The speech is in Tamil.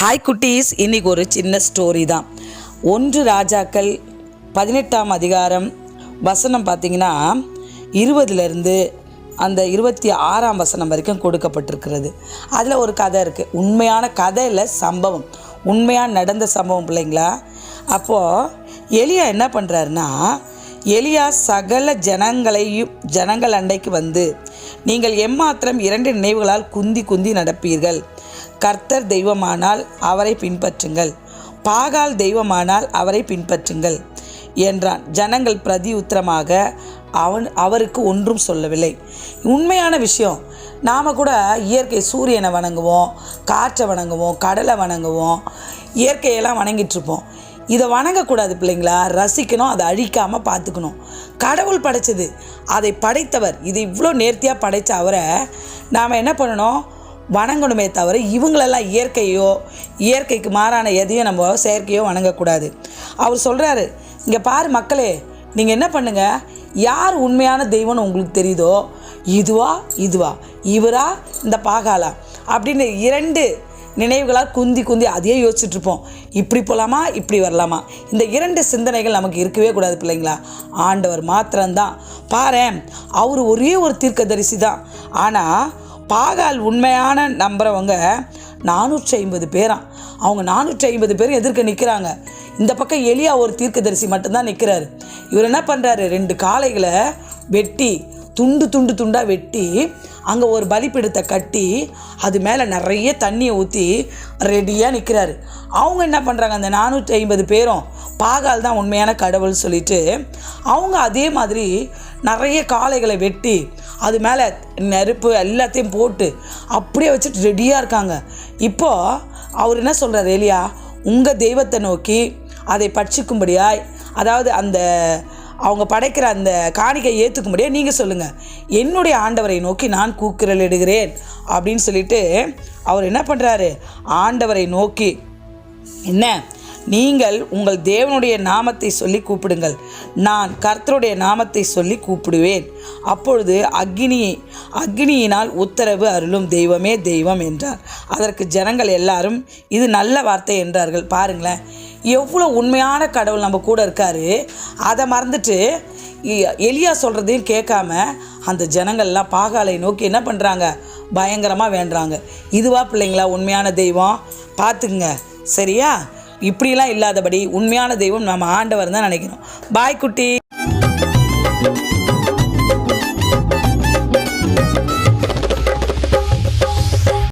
ஹாய் குட்டீஸ். இன்னைக்கு ஒரு சின்ன ஸ்டோரி தான். ஒன்று ராஜாக்கள் பதினெட்டாம் அதிகாரம் வசனம் பார்த்தீங்கன்னா இருபதுலேருந்து அந்த இருபத்தி ஆறாம் வசனம் வரைக்கும் கொடுக்கப்பட்டிருக்கிறது. அதில் ஒரு கதை இருக்குது உண்மையான கதையில் சம்பவம். உண்மையாக நடந்த சம்பவம் பிள்ளைங்களா? அப்போது எலியா என்ன பண்ணுறாருன்னா எலியா சகல ஜனங்களையும் ஜனங்கள் அண்டைக்கு வந்து நீங்கள் எம்மாத்திரம் இரண்டு நினைவுகளால் குந்தி குந்தி நடப்பீர்கள்? கர்த்தர் தெய்வமானால் அவரை பின்பற்றுங்கள். பாகால் தெய்வமானால் அவரை பின்பற்றுங்கள் என்றான். ஜனங்கள் பிரதி உத்தரமாக அவன் அவருக்கு ஒன்றும் சொல்லவில்லை. உண்மையான விஷயம் நாம் கூட இயற்கை சூரியனை வணங்குவோம் காற்றை வணங்குவோம் கடலை வணங்குவோம் இயற்கையெல்லாம் வணங்கிட்டுருப்போம். இதை வணங்கக்கூடாது பிள்ளைங்களா? ரசிக்கணும் அதை அழிக்காமல் பார்த்துக்கணும். கடவுள் படைச்சது அதை படைத்தவர். இது இவ்வளோ நேர்த்தியாக படைத்த அவரை நாம் என்ன பண்ணணும்? வணங்கணுமே தவிர இவங்களெல்லாம் இயற்கையோ இயற்கைக்கு மாறான எதையும் நம்ம செயற்கையோ வணங்கக்கூடாது. அவர் சொல்கிறாரு இங்கே பாரு மக்களே நீங்கள் என்ன பண்ணுங்கள் யார் உண்மையான தெய்வம்னு உங்களுக்கு தெரியுதோ இதுவா இதுவா இவரா இந்த பாகாலா? அப்படின்னு இரண்டு நினைவுகளால் குந்தி குந்தி அதையே யோசிச்சுட்ருப்போம். இப்படி போகலாமா இப்படி வரலாமா? இந்த இரண்டு சிந்தனைகள் நமக்கு இருக்கவே கூடாது பிள்ளைங்களா. ஆண்டவர் மாத்திரம்தான். பாரேன் அவர் ஒரே ஒரு தீர்க்கதரிசி தான் ஆனால் பாகால் உண்மையான நம்புறவங்க நானூற்றி ஐம்பது பேராம் அவங்க நானூற்றி ஐம்பது பேரும் எதிர்க்க நிற்கிறாங்க இந்த பக்கம் எலியா ஒரு தீர்க்கதரிசி மட்டும்தான் நிற்கிறாரு இவர் என்ன பண்ணுறாரு ரெண்டு காளைகளை வெட்டி துண்டு துண்டு துண்டாக வெட்டி அங்கே ஒரு பலிப்பிடத்தை கட்டி அது மேலே நிறைய தண்ணியை ஊற்றி ரெடியாக நிற்கிறாரு அவங்க என்ன பண்ணுறாங்க அந்த நானூற்றி ஐம்பது பேரும் பாகால் தான் உண்மையான கடவுள் சொல்லிட்டு அவங்க அதே மாதிரி நிறைய காளைகளை வெட்டி அது மேலே நெருப்பு எல்லாத்தையும் போட்டு அப்படியே வச்சுட்டு ரெடியாக இருக்காங்க. இப்போது அவர் என்ன சொல்கிறார் எலியா? உங்கள் தெய்வத்தை நோக்கி அதை பட்சிக்கும்படியாய் அதாவது அந்த அவங்க படைக்கிற அந்த காணிக்கை ஏற்றுக்கும்படியாக நீங்கள் சொல்லுங்கள் என்னுடைய ஆண்டவரை நோக்கி நான் கூக்குரல் இடுகிறேன் அப்படின்னு சொல்லிட்டு அவர் என்ன பண்ணுறாரு ஆண்டவரை நோக்கி என்ன? நீங்கள் உங்கள் தேவனுடைய நாமத்தை சொல்லி கூப்பிடுங்கள். நான் கர்த்தருடைய நாமத்தை சொல்லி கூப்பிடுவேன். அப்பொழுது அக்னி அக்னியினால் உத்தரவு அருளும் தெய்வமே தெய்வம் என்றார். அதற்கு ஜனங்கள் எல்லாரும் இது நல்ல வார்த்தை என்றார்கள். பாருங்களேன். எவ்வளோ உண்மையான கடவுள் நம்ம கூட இருக்காரு. அதை மறந்துட்டு எ- எலியா சொல்கிறதையும் கேட்காம அந்த ஜனங்கள்லாம் பாகாலை நோக்கி என்ன பண்ணுறாங்க பயங்கரமாக வேண்டுறாங்க. இதுவா பிள்ளைங்களா உண்மையான தெய்வம்? பார்த்துக்குங்க. சரியா? இப்படிலாம் இல்லாதபடி உண்மையான தெய்வம் நம்ம ஆண்டவர் தான் நினைக்கணும். பாய் குட்டி.